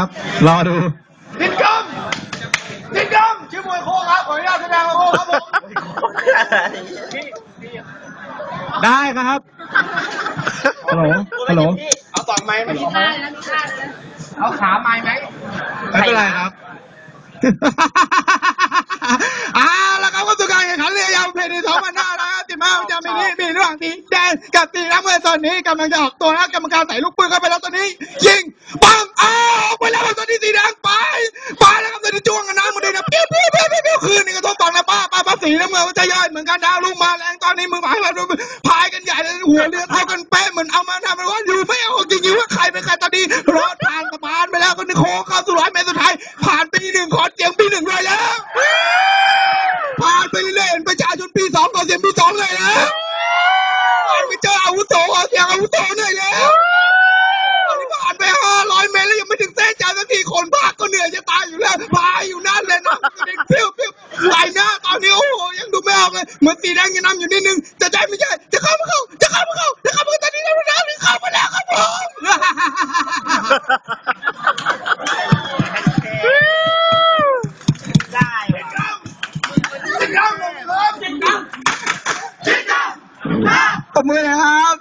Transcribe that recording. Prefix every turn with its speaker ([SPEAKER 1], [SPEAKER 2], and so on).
[SPEAKER 1] ครับ รอดู
[SPEAKER 2] ดินกมดินกมชื่อมวยโคครับขออนุญาตแสดงโคครับผม
[SPEAKER 1] ได้ครับฮัลโหลฮัลโหล
[SPEAKER 2] เอาต่อยไหมไหม
[SPEAKER 3] มีท่าเลยนะมีท่าเลยนะ
[SPEAKER 2] เอาขาไม้ไหม
[SPEAKER 1] ไม่เป็นไรครับเอาละครับก็สู่การแข่งขันเรือยาวเพลย์ในสองพันห้าร้อยสิบห้าประจำปีนี้มีระหว่างสีแดงกับสีน้ำเงินตอนนี้กำลังจะออกตัวแล้วกรรมการใส่ลูกปืนเข้าไปแล้วตอนนี้ ยิงปังอ้า สีน้ำเงินมันจะย่อยเหมือนกันดาวลูกมาแรงตอนนี้มือหมายว่าพายกันใหญ่เลยหัวเรือเท่ากันเป๊ะเหมือนเอามาทำมันว่าอยู่ไม่เอาจริงๆว่าใครเป็นใครตอนนี้รอดทางสะพานไปแล้วก็นึกโค้งเข้าสู่ร้อยเมตรสุดท้ายผ่านปีหนึ่งขอเสียงปีหนึ่งเลยแล้วผ่านไปเรื่อยๆเห็นประชาชนปีสองขอเสียงปีสองเลยนะผ่เจออาวุโสขอเสียง เหมือนตีแดงยังนำอยู่นิดนึงแต่ใจไม่ใช่จะเข้าไม่เข้าจะเข้าไม่เข้าจะเข้าไม่เข้าตอนนี้เราเราเข้าไปแล้วครับผม
[SPEAKER 4] ได้
[SPEAKER 1] ตบมือเลยครับ